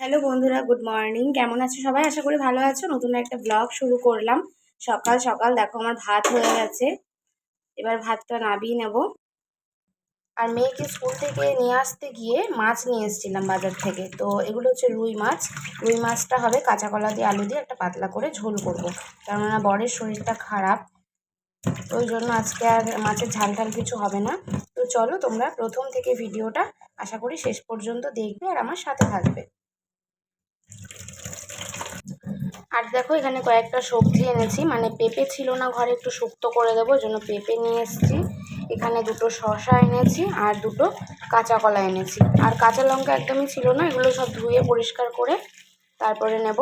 Hello বন্ধুরা, good morning. কেমন আছো সবাই? আশা করি ভালো আছো। নতুন একটা ব্লগ শুরু করলাম। সকাল সকাল, দেখো আমার ভাত হয়ে গেছে। এবার ভাতটা নাবিয়ে নেব। আর মেয়েকে স্কুল থেকে নিয়ে আসতে গিয়ে মাছ নিয়ে এসেছিলাম বাজার থেকে। তো এগুলো হচ্ছে রুই মাছ। রুই মাছটা হবে কাঁচা কলা দিয়ে আলু দিয়ে একটা পাতলা করে ঝোল করব। কেননা বরের শরীরটা খারাপ। ওই জন্য আজকে আর মাছের ঝাল ঝাল কিছু হবে না। তো চলো তোমরা প্রথম থেকে ভিডিওটা আশা করি শেষ পর্যন্ত দেখবে আর আমার সাথে থাকবে। আর দেখো, এখানে কয়েকটা সবজি এনেছি। মানে পেঁপে ছিল না ঘরে, একটু শুক্তো করে দেবো জন্য পেঁপে নিয়ে এসেছি। এখানে দুটো শশা এনেছি আর দুটো কাঁচা কলা এনেছি। আর কাঁচা লঙ্কা একদমই ছিল না, এগুলো সব ধুয়ে পরিষ্কার করে তারপরে নেব।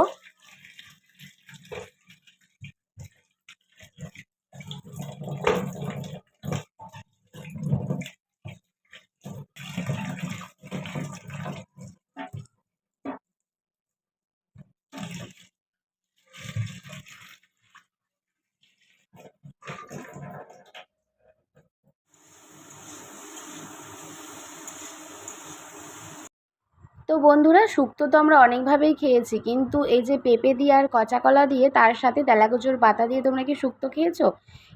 তো বন্ধুরা শুক্তো তো আমরা অনেকভাবেই খেয়েছি, কিন্তু এই যে পেঁপে দিয়ে আর কচা কলা দিয়ে, তার সাথে তেলাকুচুর পাতা দিয়ে তোমরা কি শুক্তো খেয়েছো?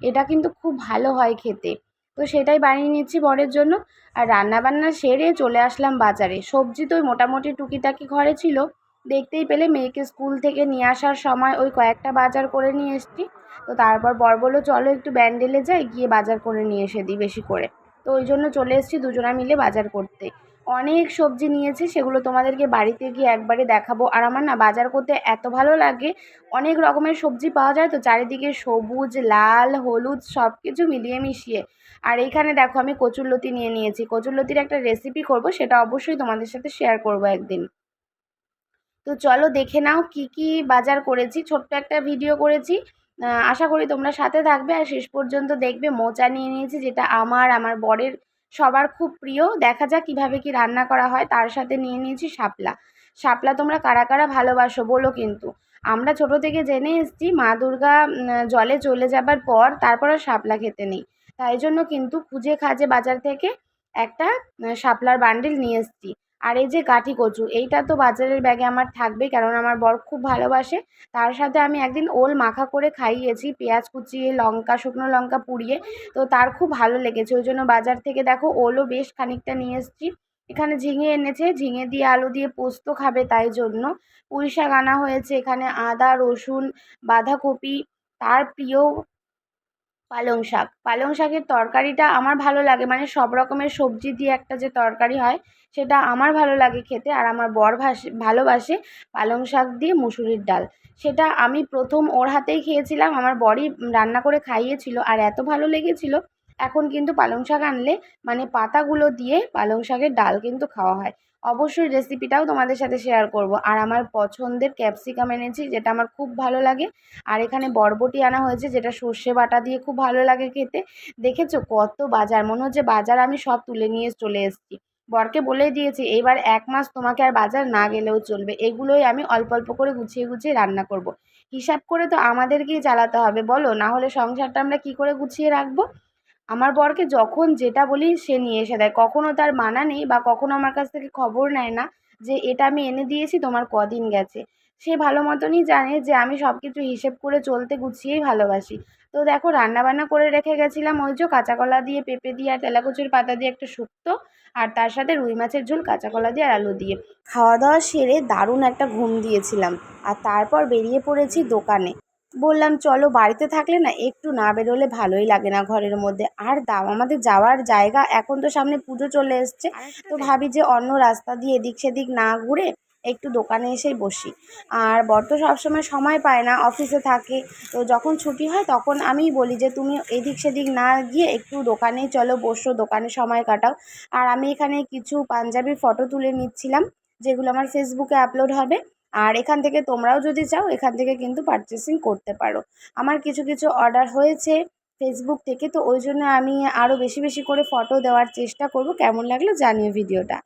এটা কিন্তু খুব ভালো হয় খেতে। তো সেটাই বানিয়ে নিচ্ছি বরের জন্য। আর রান্নাবান্না সেরে চলে আসলাম বাজারে। সবজি তো ওই মোটামুটি টুকিটাকি ঘরে ছিল। দেখতেই পেলে মেয়েকে স্কুল থেকে নিয়ে আসার সময় ওই কয়েকটা বাজার করে নিয়ে এসছি। তো তারপর বর বলল, চলো একটু ব্যান্ডেলে যাই, গিয়ে বাজার করে নিয়ে এসে দিই বেশি করে। তো ওই জন্য চলে এসেছি দুজনা মিলে বাজার করতে। অনেক সবজি নিয়েছি, সেগুলো তোমাদেরকে বাড়িতে গিয়ে একবারে দেখাবো। আর আমার না বাজার করতে এত ভালো লাগে, অনেক রকমের সবজি পাওয়া যায়, তো চারিদিকে সবুজ, লাল, হলুদ সব কিছু মিলিয়ে মিশিয়ে। আর এইখানে দেখো আমি কচুরলতি নিয়ে নিয়েছি। কচুরলতির একটা রেসিপি করব, সেটা অবশ্যই তোমাদের সাথে শেয়ার করব একদিন। তো চলো দেখে নাও কি কি বাজার করেছি, ছোট্ট একটা ভিডিও করেছি। আশা করি তোমরা সাথে থাকবে। আর শেষ পর্যন্ত দেখবে, মোচা নিয়ে নিয়েছি, যেটা আমার আমার বরের সবার খুব প্রিয়। দেখা যাক কীভাবে কি রান্না করা হয়। তার সাথে নিয়ে নিয়েছি শাপলা। শাপলা তোমরা কারা কারা ভালোবাসো বলো কিন্তু। আমরা ছোট থেকে জেনে এসেছি, মা দুর্গা জলে চলে যাবার পর তারপর আর শাপলা খেতে নেই। তাই জন্য কিন্তু খুঁজে খাজে বাজার থেকে একটা শাপলার বান্ডিল নিয়ে এসেছি। আর এই যে কাঠি কচু, এইটা তো বাজারের ব্যাগে আমার থাকবে কারণ আমার বর খুব ভালোবাসে। তার সাথে আমি একদিন ওল মাখা করে খাইয়েছি, পেঁয়াজ কুচিয়ে, লঙ্কা, শুকনো লঙ্কা পুড়িয়ে। তো তার খুব ভালো লেগেছে, ওই জন্য বাজার থেকে দেখো ওলও বেশ খানিকটা নিয়ে এসেছি। এখানে ঝিঙে এনেছে, ঝিঙে দিয়ে আলু দিয়ে পোস্ত খাবে তাই জন্য। পুঁই শাক আনা হয়েছে, এখানে আদা, রসুন, বাঁধাকপি, তার প্রিয় পালং শাক। পালং শাকের তরকারিটা আমার ভালো লাগে। মানে সব রকমের সবজি দিয়ে একটা যে তরকারি হয়, সেটা আমার ভালো লাগে খেতে আর আমার বর ভালোবাসে পালং শাক দিয়ে মুসুরির ডাল। সেটা আমি প্রথম ওর হাতেই খেয়েছিলাম। আমার বরই রান্না করে খাইয়েছিল আর এত ভালো লেগেছিল। এখন কিন্তু পালং শাক আনলে মানে পাতাগুলো দিয়ে পালং শাকের ডাল কিন্তু খাওয়া হয়। অবশ্যই রেসিপিটাও তোমাদের সাথে শেয়ার করব। আর আমার পছন্দের ক্যাপসিকাম এনেছি, যেটা আমার খুব ভালো লাগে। আর এখানে বরবটি আনা হয়েছে, যেটা সর্ষে বাটা দিয়ে খুব ভালো লাগে খেতে। দেখেছ কত বাজার? মনে হচ্ছে বাজার আমি সব তুলে নিয়ে চলে এসেছি। বরকে বলেই দিয়েছি এইবার এক মাস তোমাকে আর বাজার না গেলেও চলবে। এগুলোই আমি অল্প অল্প করে গুছিয়ে গুছিয়ে রান্না করব। হিসাব করে তো আমাদেরকেই চালাতে হবে। বলো, না হলে সংসারটা আমরা কি করে গুছিয়ে রাখব? আমার বরকে যখন যেটা বলি সে নিয়ে এসে দেয়। কখনও তার মানা নেই বা কখনও আমার কাছ থেকে খবর নেয় না যে, এটা আমি এনে দিয়েছি, তোমার কদিন গেছে। সে ভালো মতনই জানে যে, আমি সব কিছু হিসেব করে চলতে গুছিয়েই ভালোবাসি। তো দেখো, রান্নাবান্না করে রেখে গেছিলাম ওই যে কাঁচা কলা দিয়ে পেঁপে দিয়ে আর তেলাকুচুর পাতা দিয়ে একটা শুক্তো আর তার সাথে রুই মাছের ঝোল কাঁচা কলা দিয়ে আর আলু দিয়ে। খাওয়া দাওয়া সেরে দারুণ একটা ঘুম দিয়েছিলাম। আর তারপর বেরিয়ে পড়েছি দোকানে। বললাম চলো বাড়িতে থাকলে না একটু না বেরোলে ভালোই লাগে না ঘরের মধ্যে। আর দাও আমাদের যাওয়ার জায়গা এখন তো সামনে পুজো চলে এসছে। তো ভাবি যে অন্য রাস্তা দিয়ে এদিক সেদিক না ঘুরে একটু দোকানে এসেই বসি। আর বর তো সবসময় সময় পায় না অফিসে থাকে। তো যখন ছুটি হয় তখন আমিই বলি যে তুমি এদিক সেদিক না গিয়ে একটু দোকানেই চলো বসো দোকানে সময় কাটাও। আর আমি এখানে কিছু পাঞ্জাবির ফটো তুলে নিচ্ছিলাম যেগুলো আমার ফেসবুকে আপলোড হবে। আর এখান থেকে তোমরাও যদি চাও, এখান থেকে কিন্তু পারচেসিং করতে পারো। আমার কিছু কিছু অর্ডার হয়েছে ফেসবুক থেকে, তো ওই জন্য আমি আরও বেশি বেশি করে ফটো দেওয়ার চেষ্টা করব। কেমন লাগল জানিও ভিডিওটা